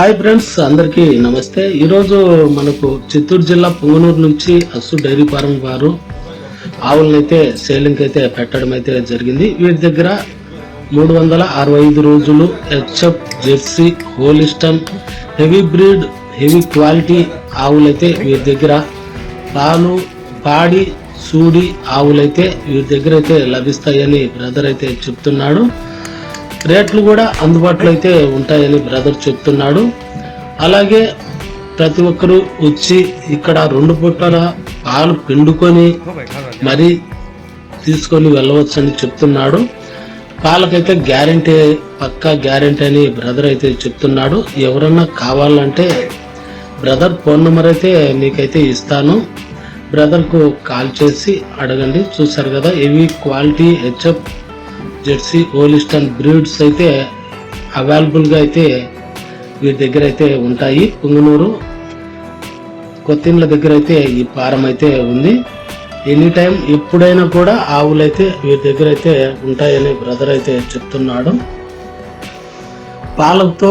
Hi friends అందరికీ నమస్తే. ఈరోజు మనకు చిత్తూరు జిల్లా పొంగనూరు నుంచి అస్సు డైరీ ఫారం వారు ఆవులనైతే సేలింగ్ అయితే పెట్టడం అయితే జరిగింది. వీరి దగ్గర మూడు వందల అరవై ఐదు రోజులు HF Jersey Holstein heavy breed heavy quality ఆవులైతే వీరి దగ్గర పాలు పాడి సూడి ఆవులైతే వీరి దగ్గర అయితే లభిస్తాయని బ్రదర్ అయితే చెప్తున్నాడు. రేట్లు కూడా అందుబాటులో అయితే ఉంటాయని బ్రదర్ చెప్తున్నాడు. అలాగే ప్రతి ఒక్కరూ వచ్చి ఇక్కడ రెండు పుట్టల పాలు పిండుకొని మరి తీసుకొని వెళ్ళవచ్చని చెప్తున్నాడు. పాలకైతే గ్యారంటీ పక్కా గ్యారంటీ అని బ్రదర్ అయితే చెప్తున్నాడు. ఎవరన్నా కావాలంటే బ్రదర్ ఫోన్ నెంబర్ అయితే మీకైతే ఇస్తాను. బ్రదర్కు కాల్ చేసి అడగండి. చూసారు కదా ఇవి quality HF Jersey Holstein breeds అయితే అవైలబుల్గా అయితే వీరి దగ్గర అయితే ఉంటాయి. పుంగనూరు కొత్తిండ్ల దగ్గర అయితే ఈ ఫారం అయితే ఉంది. ఎనీ టైం ఎప్పుడైనా కూడా ఆవులు అయితే వీరి దగ్గర అయితే ఉంటాయని బ్రదర్ అయితే చెప్తున్నాడు. పాలతో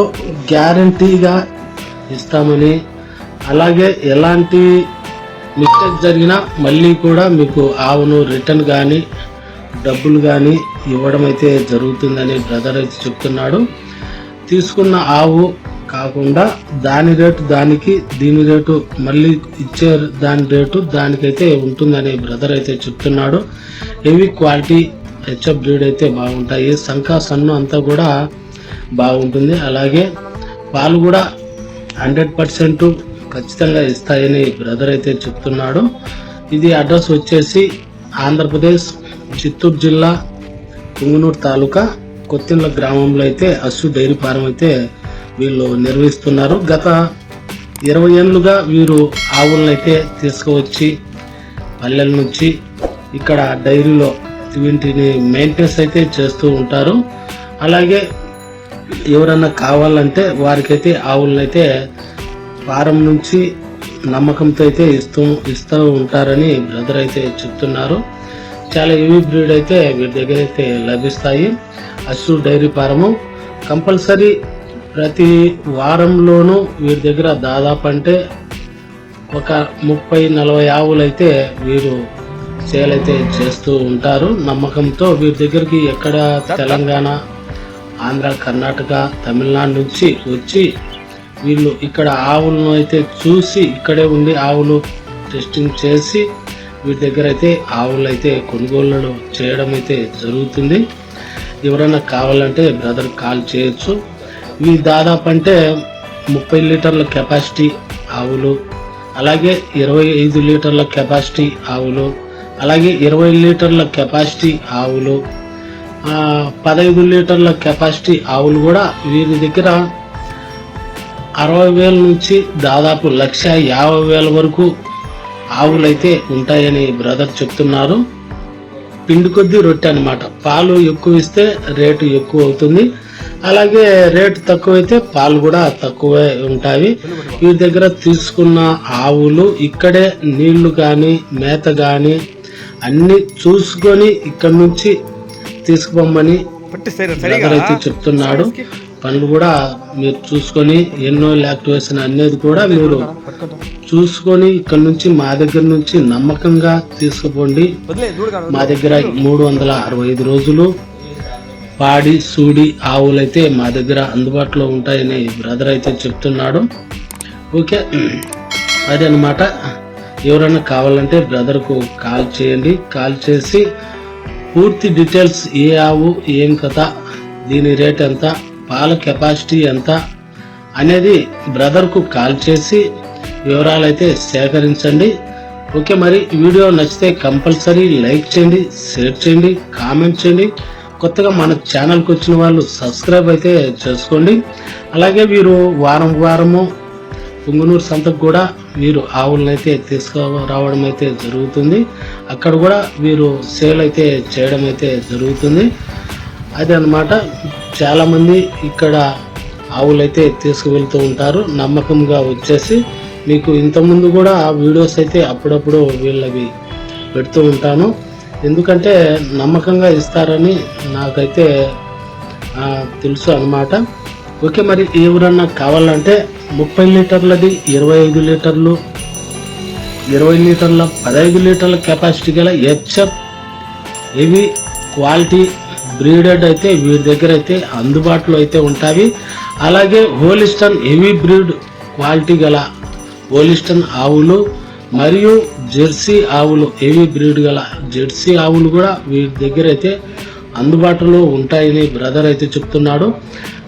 గ్యారంటీగా ఇస్తామని అలాగే ఎలాంటి మిస్టేక్ జరిగినా మళ్ళీ కూడా మీకు ఆవును రిటర్న్ కానీ డబ్బులు కానీ ఇవ్వడం అయితే జరుగుతుందని బ్రదర్ అయితే చెప్తున్నాడు. తీసుకున్న ఆవు కాకుండా దాని రేటు దానికి దీని రేటు మళ్ళీ ఇచ్చే దాని రేటు దానికైతే ఉంటుందని బ్రదర్ అయితే చెప్తున్నాడు. హెవీ క్వాలిటీ హెచ్ఎఫ్ బ్రీడ్ అయితే బాగుంటాయి. సంఖా సన్ను అంతా కూడా బాగుంటుంది. అలాగే పాలు కూడా హండ్రెడ్ పర్సెంట్ ఖచ్చితంగా ఇస్తాయని బ్రదర్ అయితే చెప్తున్నాడు. ఇది అడ్రస్ వచ్చేసి ఆంధ్రప్రదేశ్ చిత్తూరు జిల్లా పుంగనూరు తాలూకా కొత్తిండ్ల గ్రామంలో అయితే అస్సు డైరీ ఫారం అయితే వీళ్ళు నిర్వహిస్తున్నారు. గత ఇరవై ఏళ్ళుగా వీరు ఆవులను అయితే తీసుకువచ్చి పల్లెల నుంచి ఇక్కడ డైరీలో వీటిని మెయింటెనెన్స్ అయితే చేస్తూ ఉంటారు. అలాగే ఎవరన్నా కావాలంటే వారికైతే ఆవులను అయితే ఫారం నుంచి నమ్మకంతో అయితే ఇస్తూ ఇస్తూ ఉంటారని బ్రదర్ అయితే చెప్తున్నారు. చాలా హెవీ బ్రీడ్ అయితే వీరి దగ్గర అయితే లభిస్తాయి. అస్సు డైరీ ఫారము. కంపల్సరీ ప్రతి వారంలోనూ వీరి దగ్గర దాదాపు అంటే ఒక ముప్పై నలభై ఆవులు అయితే వీరు సేల్ అయితే చేస్తూ ఉంటారు. నమ్మకంతో వీరి దగ్గరికి ఎక్కడ తెలంగాణ ఆంధ్ర కర్ణాటక తమిళనాడు నుంచి వచ్చి వీళ్ళు ఇక్కడ ఆవులను అయితే చూసి ఇక్కడే ఉండి ఆవులు టెస్టింగ్ చేసి వీటి దగ్గర అయితే ఆవులు అయితే కొనుగోలు చేయడం అయితే జరుగుతుంది. ఎవరైనా కావాలంటే బ్రదర్ కాల్ చేయొచ్చు. ఇవి దాదాపు అంటే ముప్పై లీటర్ల కెపాసిటీ ఆవులు అలాగే ఇరవై ఐదు లీటర్ల కెపాసిటీ ఆవులు అలాగే ఇరవై లీటర్ల కెపాసిటీ ఆవులు పదహైదు లీటర్ల కెపాసిటీ ఆవులు కూడా వీరి దగ్గర అరవై వేల నుంచి దాదాపు లక్ష యాభై వేల వరకు ఆవులైతే ఉంటాయని బ్రదర్ చెప్తున్నారు. పిండి కొద్దీ రొట్టె అనమాట పాలు ఎక్కువ ఇస్తే రేటు ఎక్కువ అవుతుంది. అలాగే రేటు తక్కువైతే పాలు కూడా తక్కువే ఉంటాయి. వీరి దగ్గర తీసుకున్న ఆవులు ఇక్కడే నీళ్ళు కానీ మేత కానీ అన్ని చూసుకొని ఇక్కడ నుంచి తీసుకుపోమని బ్రదర్ అయితే చెప్తున్నాడు. పనులు కూడా మీరు చూసుకొని ఎన్నో యాక్టివేషన్ అనేది కూడా మీరు చూసుకొని ఇక్కడ నుంచి మా దగ్గర నుంచి నమ్మకంగా తీసుకుపోండి మా దగ్గర మూడు వందల అరవై ఐదు రోజులు పాడి సూడి ఆవులైతే మా దగ్గర అందుబాటులో ఉంటాయని బ్రదర్ అయితే చెప్తున్నాడు. ఓకే. అదే అనమాట ఎవరైనా కావాలంటే బ్రదర్కు కాల్ చేయండి. కాల్ చేసి పూర్తి డీటెయిల్స్ ఏ ఆవు ఏం కథ దీని రేట్ ఎంత పాల కెపాసిటీ ఎంత అనేది బ్రదర్కు కాల్ చేసి వివరాలు అయితే సేకరించండి. ఓకే మరి వీడియో నచ్చితే కంపల్సరీ లైక్ చేయండి షేర్ చేయండి కామెంట్ చేయండి. కొత్తగా మన ఛానల్కి వచ్చిన వాళ్ళు సబ్స్క్రైబ్ అయితే చేసుకోండి. అలాగే వీరు వారం వారము పుంగునూరు సంతకు కూడా వీరు ఆవులను అయితే తీసుకురావడం అయితే జరుగుతుంది. అక్కడ కూడా వీరు సేల్ అయితే చేయడం అయితే జరుగుతుంది. అదే అనమాట చాలామంది ఇక్కడ ఆవులైతే తీసుకువెళ్తూ ఉంటారు. నమ్మకంగా వచ్చేసి మీకు ఇంతకుముందు కూడా ఆ వీడియోస్ అయితే అప్పుడప్పుడు వీళ్ళవి పెడుతూ ఉంటాను. ఎందుకంటే నమ్మకంగా ఇస్తారని నాకైతే తెలుసు అన్నమాట. ఓకే మరి ఎవరన్నా కావాలంటే ముప్పై లీటర్లది ఇరవై ఐదు లీటర్లు ఇరవై లీటర్ల పదహైదు లీటర్ల కెపాసిటీ గల హెచ్ఎఫ్ ఇవి క్వాలిటీ బ్రీడెడ్ అయితే వీరి దగ్గర అయితే అందుబాటులో అయితే ఉంటాయి. అలాగే హోలిస్టన్ హెవీ బ్రీడ్ క్వాలిటీ గల పోలిస్టన్ ఆవులు మరియు జెర్సీ ఆవులు హెవీ బ్రీడ్ గల జెర్సీ ఆవులు కూడా వీరి దగ్గర అయితే అందుబాటులో ఉంటాయని బ్రదర్ అయితే చెప్తున్నాడు.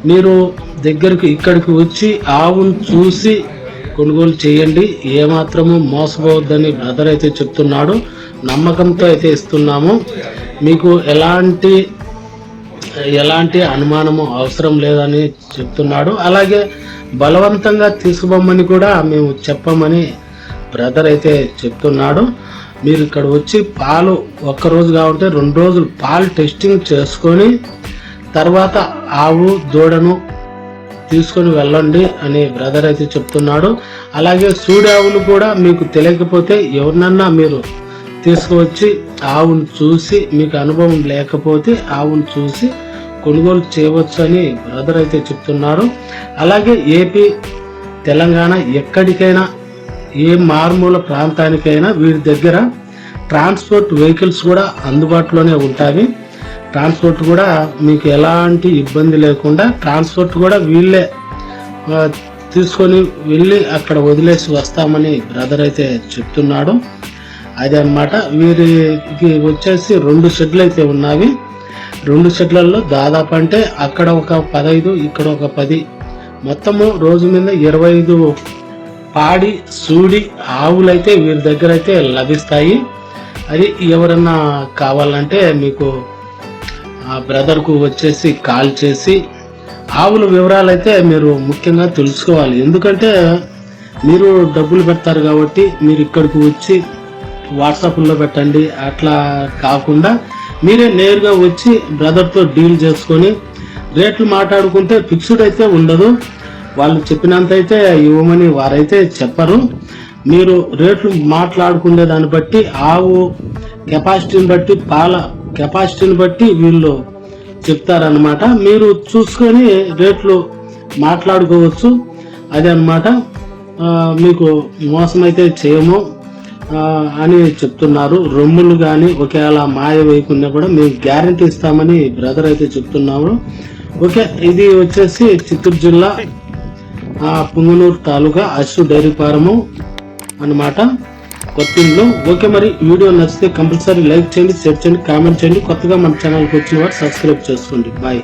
మీరు దగ్గరకు ఇక్కడికి వచ్చి ఆవును చూసి కొనుగోలు చేయండి. ఏమాత్రము మోసపోవద్దని బ్రదర్ అయితే చెప్తున్నాడు. నమ్మకంతో అయితే ఇస్తున్నాము. మీకు ఎలాంటి ఎలాంటి అనుమానము అవసరం లేదని చెప్తున్నాడు. అలాగే బలవంతంగా తీసుకుపోమని కూడా మేము చెప్పమని బ్రదర్ అయితే చెప్తున్నాడు. మీరు ఇక్కడ వచ్చి పాలు ఒక్క రోజు రెండు రోజులు పాలు టెస్టింగ్ చేసుకొని తర్వాత ఆవు దూడను తీసుకొని వెళ్ళండి అని బ్రదర్ అయితే చెప్తున్నాడు. అలాగే సూడావులు కూడా మీకు తెలియకపోతే ఎవరినన్నా మీరు తీసుకువచ్చి ఆవును చూసి మీకు అనుభవం లేకపోతే ఆవును చూసి కొనుగోలు చేయవచ్చు అని బ్రదర్ అయితే చెప్తున్నారు. అలాగే ఏపీ తెలంగాణ ఎక్కడికైనా ఏ మారుమూల ప్రాంతానికైనా వీరి దగ్గర ట్రాన్స్పోర్ట్ వెహికల్స్ కూడా అందుబాటులోనే ఉంటాయి. ట్రాన్స్పోర్ట్ కూడా మీకు ఎలాంటి ఇబ్బంది లేకుండా ట్రాన్స్పోర్ట్ కూడా వీళ్ళే తీసుకొని వెళ్ళి అక్కడ వదిలేసి వస్తామని బ్రదర్ అయితే చెప్తున్నాడు. అదే అన్నమాట వీరికి వచ్చేసి రెండు షెడ్లు అయితే ఉన్నవి. రెండు సెట్లలో దాదాపు అంటే అక్కడ ఒక పదహైదు ఇక్కడ ఒక పది. మొత్తము రోజు మీద ఇరవై ఐదు పాడి సూడి ఆవులైతే వీరి దగ్గర అయితే లభిస్తాయి. అది ఎవరన్నా కావాలంటే మీకు ఆ బ్రదర్కు వచ్చేసి కాల్ చేసి ఆవుల వివరాలు అయితే మీరు ముఖ్యంగా తెలుసుకోవాలి. ఎందుకంటే మీరు డబ్బులు పెడతారు కాబట్టి మీరు ఇక్కడికి వచ్చి వాట్సాప్లో పెట్టండి. అట్లా కాకుండా మీరే నేరుగా వచ్చి బ్రదర్తో డీల్ చేసుకొని రేట్లు మాట్లాడుకుంటే ఫిక్స్డ్ అయితే ఉండదు. వాళ్ళు చెప్పినంత అయితే ఇవ్వమని వారైతే చెప్పరు. మీరు రేట్లు మాట్లాడుకునే దాన్ని బట్టి ఆవు కెపాసిటీని బట్టి పాల కెపాసిటీని బట్టి వీళ్ళు చెప్తారనమాట మీరు చూసుకొని రేట్లు మాట్లాడుకోవచ్చు. అదే అనమాట మీకు మోసం అయితే చేయము. అని చెప్తున్నారు. రొమ్ములు కానీ ఒకవేళ మాయ వేయకుండా కూడా మేము గ్యారంటీ ఇస్తామని బ్రదర్ అయితే చెప్తున్నాము ఓకే ఇది వచ్చేసి చిత్తూరు జిల్లా పుంగనూరు తాలూకా అశ్వ డైరీ ఫారము అనమాట కొత్తిండ్లు. ఓకే మరి వీడియో నచ్చితే కంపల్సరీ లైక్ చేయండి షేర్ చేయండి కామెంట్ చేయండి. కొత్తగా మన ఛానల్కి వచ్చిన వారు సబ్స్క్రైబ్ చేసుకోండి. బాయ్.